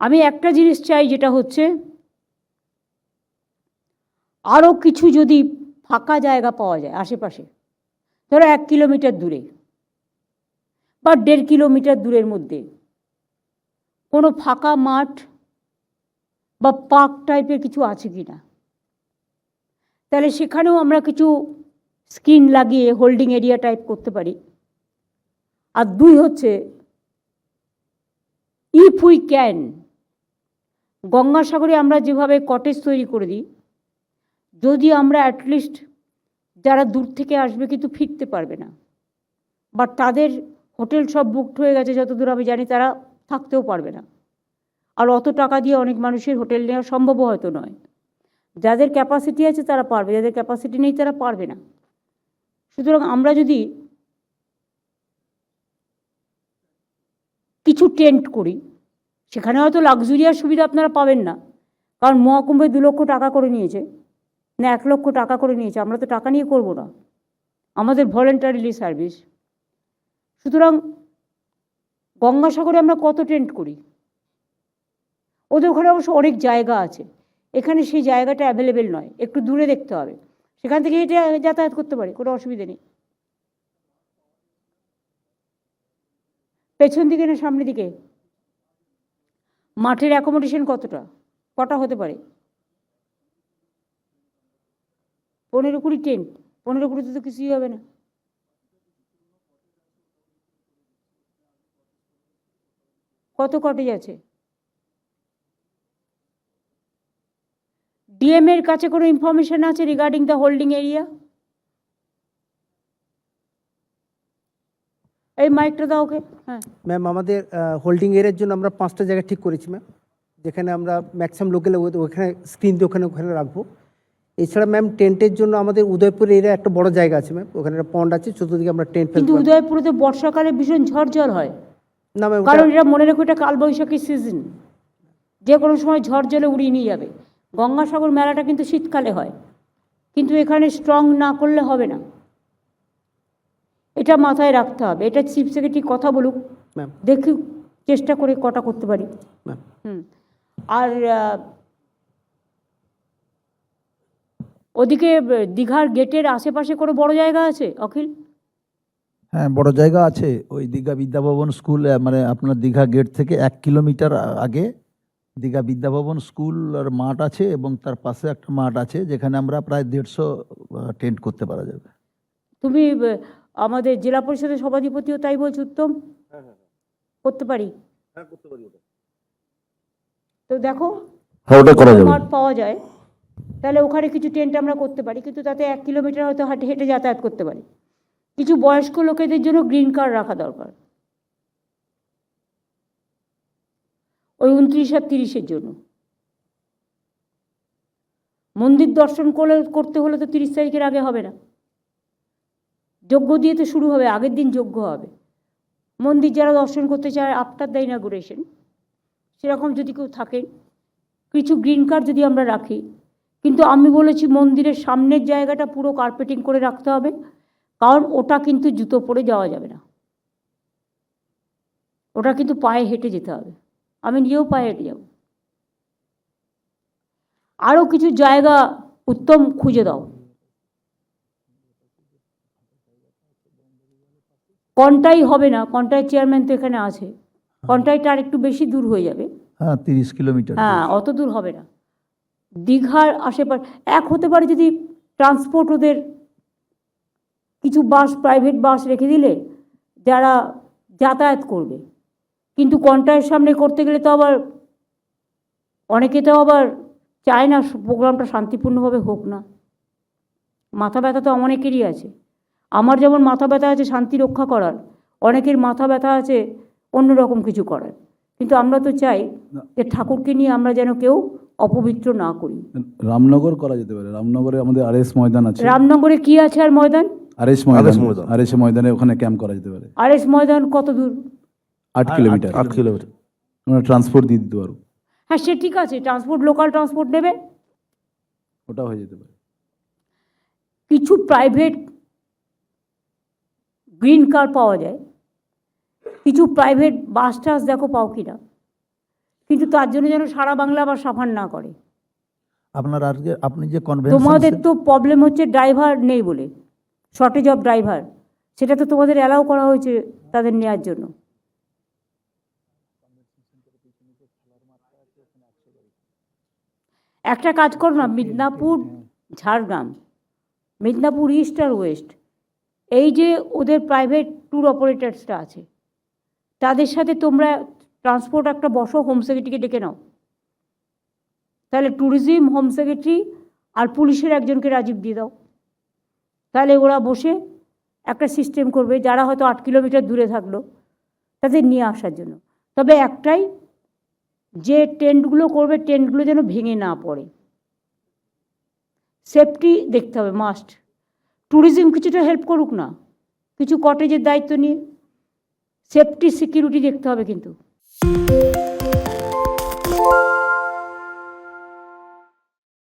আমি একটা জিনিস চাই যেটা হচ্ছে আরও কিছু যদি ফাঁকা জায়গা পাওয়া যায় আশেপাশে, ধরো এক কিলোমিটার দূরে বা দেড় কিলোমিটার দূরের মধ্যে, কোনো ফাঁকা মাঠ বা পার্ক টাইপের কিছু আছে কি না? তাহলে সেখানেও আমরা কিছু স্ক্রিন লাগিয়ে হোল্ডিং এরিয়া টাইপ করতে পারি। আর দুই হচ্ছে ইফ উই ক্যান গঙ্গাসাগরে আমরা যেভাবে কটেজ তৈরি করে দিই, যদি আমরা অ্যাটলিস্ট যারা দূর থেকে আসবে কিন্তু ফিরতে পারবে না, বা তাদের হোটেল সব বুকড হয়ে গেছে যতদূর আমি জানি তারা থাকতেও পারবে না। আর অত টাকা দিয়ে অনেক মানুষের হোটেল নেওয়া সম্ভবও হয়তো নয়। যাদের ক্যাপাসিটি আছে তারা পারবে, যাদের ক্যাপাসিটি নেই তারা পারবে না। সুতরাং আমরা যদি কিছু টেন্ট করি সেখানে হয়তো লাক্সুরিয়ার সুবিধা আপনারা পাবেন না। কারণ মহাকুম্ভে দু লক্ষ টাকা করে নিয়েছে। না, এক লক্ষ টাকা করে নিয়েছে। আমরা তো টাকা নিয়ে করব না। আমাদের ভলেন্টারিলি সার্ভিস। সুতরাং গঙ্গাসাগরে আমরা কত টেন্ট করি? ওদের ওখানে অবশ্য অনেক জায়গা আছে। এখানে সেই জায়গাটা অ্যাভেলেবেল নয়। একটু দূরে দেখতে হবে। সেখান থেকে এটা যাতায়াত করতে পারে, কোনো অসুবিধে নেই। পেছন দিকে না সামনের দিকে? মাঠের অ্যাকোমোডেশন কতটা? কটা হতে পারে? পনেরো কুড়ি টেন্ট পনেরো কুড়িতে তো কিছুই হবে না। কত কটেজ আছে? ডিএম এর কাছে কোনো ইনফরমেশন আছে রিগার্ডিং দ্য হোল্ডিং এরিয়া এই মাইকটা দাও ওকে। হ্যাঁ। ম্যাম আমাদের হোল্ডিং এরিয়ার জন্য আমরা পাঁচটা জায়গা ঠিক করেছি ম্যাম যেখানে আমরা ম্যাক্সিমাম লোকেল ওখানে স্ক্রিন দিয়ে ওখানে ওখানে রাখব। এছাড়া ম্যাম টেন্টের জন্য আমাদের উদয়পুর এরিয়া একটা বড় জায়গা আছে ম্যাম ওখানে একটা পন্ড আছে চতুর্দিকে আমরা টেন্ট কিন্তু উদয়পুরে তো বর্ষাকালে ভীষণ ঝড় হয়। না ম্যাম কারণ এটা মনে রেখো এটা কালবৈশাখী সিজন যে কোনো সময় ঝড় জলে উড়িয়ে নিয়ে যাবে। গঙ্গাসাগর মেলাটা কিন্তু শীতকালে হয়। কিন্তু এখানে স্ট্রং না করলে হবে না। এটা মাথায় রাখতে হবে। এটা চিফ সেক্রেটারি কথা বলুক। ম্যাম। দেখি চেষ্টা করে কটা করতে পারি। ম্যাম। হুম। আর ওদিকে দীঘার গেটের আশেপাশে কোনো বড় জায়গা আছে অখিল? হ্যাঁ বড় জায়গা আছে। ওই দীঘা বিদ্যাভবন স্কুল মানে আপনার দীঘা গেট থেকে এক কিলোমিটার আগে দীঘা বিদ্যাভবন স্কুল আর মাঠ আছে এবং তার পাশে একটা মাঠ আছে যেখানে আমরা প্রায় দেড়শো টেন্ট করতে পারা যাবে। তুমি আমাদের জেলা পরিষদের সভাধিপতিও তাই বলছো উত্তম? করতে পারি? তো দেখো হ্যাঁ ওটা করা যদি যাবে। মাঠ পাওয়া যায়। তাহলে ওখানে কিছু টেন্ট আমরা করতে পারি কিন্তু তাতে এক কিলোমিটার হয়তো হাঁটে হেঁটে যাতায়াত করতে পারি। কিছু বয়স্ক লোকেদের জন্য গ্রিন কার্ড রাখা দরকার। ওই উনত্রিশ আর তিরিশের জন্য। মন্দির দর্শন করলে করতে হলে তো তিরিশ তারিখের আগে হবে না। যজ্ঞ দিয়ে তো শুরু হবে, আগের দিন যজ্ঞ হবে। মন্দির যারা দর্শন করতে চায় আফটার দ্য ইনাগুরেশন সেরকম যদি কেউ থাকেন কিছু গ্রিন কার্ড যদি আমরা রাখি, কিন্তু আমি বলেছি মন্দিরের সামনের জায়গাটা পুরো কার্পেটিং করে রাখতে হবে, কারণ ওটা কিন্তু জুতো পরে যাওয়া যাবে না। ওটা কিন্তু পায়ে হেঁটে যেতে হবে। আমি নিজেও পায়ে হেঁটে যাব। আরও কিছু জায়গা উত্তম খুঁজে দাও। কন্টাই হবে না কন্টাই চেয়ারম্যান তো এখানে আছে। কন্টাইটা আর একটু বেশি দূর হয়ে যাবে। হ্যাঁ তিরিশ কিলোমিটার হ্যাঁ অত দূর হবে না। দীঘার আশেপাশে এক হতে পারে যদি ট্রান্সপোর্ট ওদের কিছু বাস প্রাইভেট বাস রেখে দিলে যারা যাতায়াত করবে। কিন্তু কন্টায়ের সামনে করতে গেলে তো আবার অনেকে তো আবার চায় না প্রোগ্রামটা শান্তিপূর্ণভাবে হোক না। মাথা ব্যথা তো অনেকেরই আছে। আমার যেমন মাথা ব্যথা আছে শান্তি রক্ষা করার। অনেকের মাথা ব্যথা আছে অন্য রকম কিছু করার। কিন্তু আমরা তো চাই যে ঠাকুরকে নিয়ে আমরা যেন কেউ অপবিত্র না করি। রামনগর করা যেতে পারে। রামনগরে আমাদের আরএস ময়দান আছে। রামনগরে কি আছে আর ময়দান? আরএস ময়দান। আরএস ময়দানে। ওখানে ক্যাম্প করা যেতে পারে। আর এস ময়দান কত দূর? আট কিলোমিটার। আট কিলোমিটার। আমরা ট্রান্সপোর্ট দিয়ে দিতে পারব। হ্যাঁ সে ঠিক আছে। ট্রান্সপোর্ট লোকাল ট্রান্সপোর্ট নেবে। ওটা হয়ে যেতে পারে। কিছু প্রাইভেট গ্রিন কার পাওয়া যায়। কিছু প্রাইভেট বাস টাস দেখো পাও কি না কিন্তু তার জন্য যেন সারা বাংলা আবার সাফার না করে। আপনার আজকে আপনি যে তোমাদের তো প্রবলেম হচ্ছে ড্রাইভার নেই বলে। শর্টেজ অফ ড্রাইভার সেটা তো তোমাদের অ্যালাউ করা হয়েছে তাদের নেওয়ার জন্য। একটা কাজ করো না মিদনাপুর ঝাড়গ্রাম। মিদনাপুর ইস্ট আর ওয়েস্ট এই যে ওদের প্রাইভেট ট্যুর অপারেটার্সটা আছে, তাদের সাথে তোমরা ট্রান্সপোর্ট একটা বসো হোম সেক্রেটারিকে ডেকে নাও। তাহলে ট্যুরিজম হোম সেক্রেটারি আর পুলিশের একজনকে রাজীব দিয়ে দাও। তাহলে ওরা বসে একটা সিস্টেম করবে, যারা হয়তো আট কিলোমিটার দূরে থাকল, তাদের নিয়ে আসার জন্য। তবে একটাই, যে টেন্টগুলো করবে টেন্টগুলো যেন ভেঙে না পড়ে। সেফটি দেখতে হবে মাস্ট ট্যুরিজম কিছুটা হেল্প করুক না। কিছু কটেজের দায়িত্ব নিয়ে সেফটি সিকিউরিটি দেখতে হবে কিন্তু।